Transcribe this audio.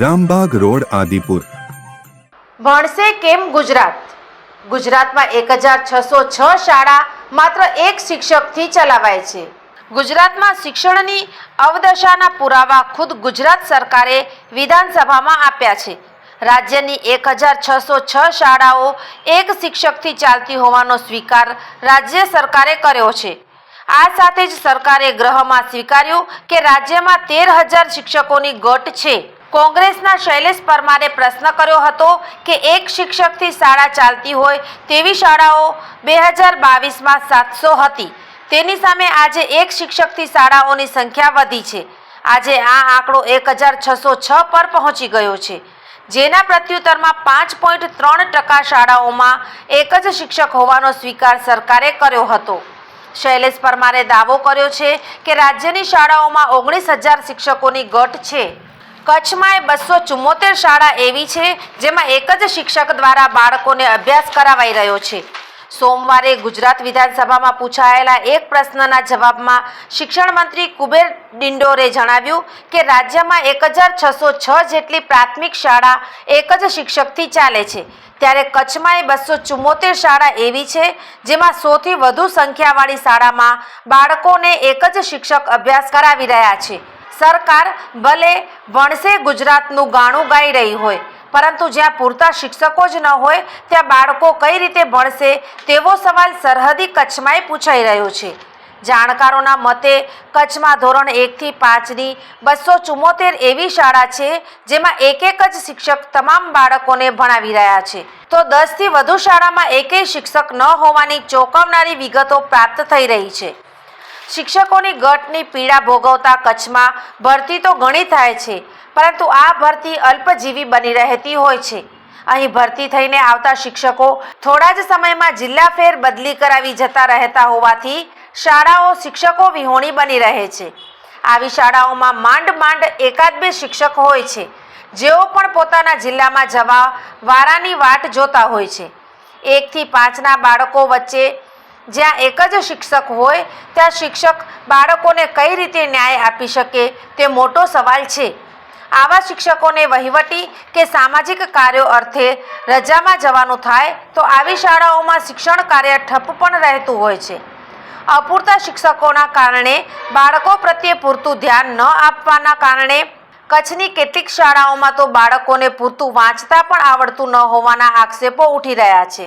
Rambagh road, Adipur. ભણશે કેમ ગુજરાત? ગુજરાતમાં એક હજાર છસો છ શાળા માત્ર એક શિક્ષકથી ચલાવાય છે. ગુજરાતમાં શિક્ષણની અવદશાના પુરાવા ખુદ ગુજરાત સરકારે વિધાનસભામાં આપ્યા છે. રાજ્યની એક હજાર છસો છ શાળાઓ એક શિક્ષકથી ચાલતી હોવાનો સ્વીકાર રાજ્ય સરકારે કર્યો છે. આ સાથે જ સરકારે ગ્રહમાં સ્વીકાર્યું કે રાજ્યમાં તેર હજાર શિક્ષકોની ગટ છે. કોંગ્રેસના શૈલેષ પરમારે પ્રશ્ન કર્યો હતો કે એક શિક્ષકથી શાળા ચાલતી હોય તેવી શાળાઓ બે હજાર બાવીસમાં સાતસો હતી. તેની સામે આજે એક શિક્ષકથી શાળાઓની સંખ્યા વધી છે. આજે આ આંકડો એક હજાર છસો છ પર પહોંચી ગયો છે. જેના પ્રત્યુત્તરમાં પાંચ પોઈન્ટ ત્રણ ટકા શાળાઓમાં એક જ શિક્ષક હોવાનો સ્વીકાર સરકારે કર્યો હતો. શૈલેષ પરમારે દાવો કર્યો છે કે રાજ્યની શાળાઓમાં ઓગણીસ હજાર શિક્ષકોની ગટ છે. કચ્છમાં બસો ચુમ્મોતેર શાળા એવી છે જેમાં એક જ શિક્ષક દ્વારા બાળકોને અભ્યાસ કરાવાઈ રહ્યો છે. સોમવારે ગુજરાત વિધાનસભામાં પૂછાયેલા એક પ્રશ્નના જવાબમાં શિક્ષણ મંત્રી કુબેર ડિંડોરે જણાવ્યું કે રાજ્યમાં એક હજાર છસો છ જેટલી પ્રાથમિક શાળા એક જ શિક્ષકથી ચાલે છે. ત્યારે કચ્છમાં એ બસો ચુમ્મોતેર શાળા એવી છે જેમાં સોથી વધુ સંખ્યાવાળી શાળામાં બાળકોને એક જ શિક્ષક અભ્યાસ કરાવી રહ્યા છે. સરકાર ભલે ભણશે, ગુજરાતનું ગાણું ગાઈ રહી હોય, પરંતુ જ્યાં પૂરતા શિક્ષકો જ ન હોય, ત્યાં બાળકો કઈ રીતે ભણશે, તેવો સવાલ સરહદી કચ્છમાંય પૂછાઈ રહ્યો છે. જાણકારોના મતે, કચ્છમાં ધોરણ એકથી પાંચની બસો ચુમ્મોતેર એવી શાળા છે, જેમાં એક એક જ શિક્ષક તમામ બાળકોને ભણાવી રહ્યા છે. તો દસથી વધુ શાળામાં એકેય શિક્ષક ન હોવાની ચોંકાવનારી વિગતો પ્રાપ્ત થઈ રહી છે. શિક્ષકોની ગટની પીડા ભોગવતા કચ્છમાં ભરતી તો ઘણી થાય છે, પરંતુ આ ભરતી અલ્પજીવી બની રહેતી હોય છે. અહીં ભરતી થઈને આવતા શિક્ષકો થોડા જ સમયમાં જિલ્લા ફેર બદલી કરાવી જતા રહેતા હોવાથી શાળાઓ શિક્ષકો વિહોણી બની રહે છે. આવી શાળાઓમાં માંડ માંડ એકાદ બે શિક્ષક હોય છે, જેઓ પણ પોતાના જિલ્લામાં જવા વારાની વાટ જોતા હોય છે. એકથી પાંચના બાળકો વચ્ચે જ્યાં એક જ શિક્ષક હોય, ત્યાં શિક્ષક બાળકોને કઈ રીતે ન્યાય આપી શકે તે મોટો સવાલ છે. આવા શિક્ષકોને વહીવટી કે સામાજિક કાર્યો અર્થે રજામાં જવાનું થાય તો આવી શાળાઓમાં શિક્ષણ કાર્ય ઠપ પણ રહેતું હોય છે. અપૂરતા શિક્ષકોના કારણે બાળકો પ્રત્યે પૂરતું ધ્યાન ન આપવાના કારણે કચ્છની કેટલીક શાળાઓમાં તો બાળકોને પૂરતું વાંચતા પણ આવડતું ન હોવાના આક્ષેપો ઉઠી રહ્યા છે.